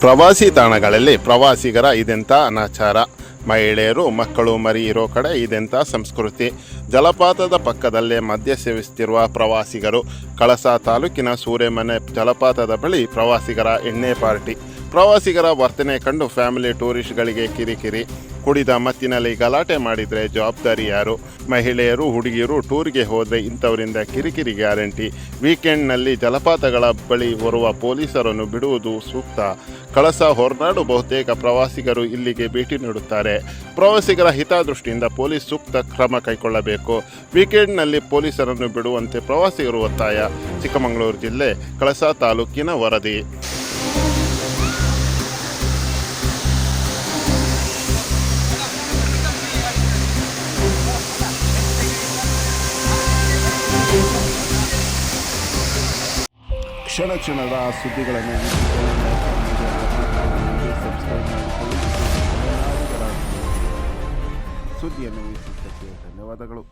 ಪ್ರವಾಸಿ ತಾಣಗಳಲ್ಲಿ ಪ್ರವಾಸಿಗರ ಇದೆಂಥ ಅನಾಚಾರ, ಮಹಿಳೆಯರು, ಮಕ್ಕಳು ಮರಿ ಇರೋ ಕಡೆ ಇದೆಂಥ ಸಂಸ್ಕೃತಿ. ಜಲಪಾತದ ಪಕ್ಕದಲ್ಲೇ ಮದ್ಯ ಸೇವಿಸುತ್ತಿರುವ ಪ್ರವಾಸಿಗರು ಕಳಸ ತಾಲೂಕಿನ ಸೂರೆಮನೆ ಜಲಪಾತದ ಬಳಿ ಪ್ರವಾಸಿಗರ ಎಣ್ಣೆ ಪಾರ್ಟಿ. ಪ್ರವಾಸಿಗರ ವರ್ತನೆ ಕಂಡು ಫ್ಯಾಮಿಲಿ ಟೂರಿಸ್ಟ್ಗಳಿಗೆ ಕಿರಿಕಿರಿ. ಕುಡಿದ ಮತ್ತಿನಲ್ಲಿ ಗಲಾಟೆ ಮಾಡಿದರೆ ಜವಾಬ್ದಾರಿ ಯಾರು? ಮಹಿಳೆಯರು, ಹುಡುಗಿಯರು ಟೂರ್ಗೆ ಹೋದರೆ ಇಂಥವರಿಂದ ಕಿರಿಕಿರಿ ಗ್ಯಾರಂಟಿ. ವೀಕೆಂಡ್ನಲ್ಲಿ ಜಲಪಾತಗಳ ಬಳಿ ಬರುವ ಪೊಲೀಸರನ್ನು ಬಿಡುವುದು ಸೂಕ್ತ. ಕಳಸ ಹೊರನಾಡು ಬಹುತೇಕ ಪ್ರವಾಸಿಗರು ಇಲ್ಲಿಗೆ ಭೇಟಿ ನೀಡುತ್ತಾರೆ. ಪ್ರವಾಸಿಗರ ಹಿತದೃಷ್ಟಿಯಿಂದ ಪೊಲೀಸ್ ಸೂಕ್ತ ಕ್ರಮ ಕೈಗೊಳ್ಳಬೇಕು. ವೀಕೆಂಡ್ನಲ್ಲಿ ಪೊಲೀಸರನ್ನು ಬಿಡುವಂತೆ ಪ್ರವಾಸಿಗರು ಒತ್ತಾಯ. ಚಿಕ್ಕಮಗಳೂರು ಜಿಲ್ಲೆ, ಕಳಸ ತಾಲೂಕಿನ ವರದಿ. ಕ್ಷಣ ಕ್ಷಣದ ಸುದ್ದಿಗಳನ್ನು ಸುದ್ದಿಯನ್ನು ವೀಕ್ಷಿಸಿದ್ದಕ್ಕೆ ಧನ್ಯವಾದಗಳು.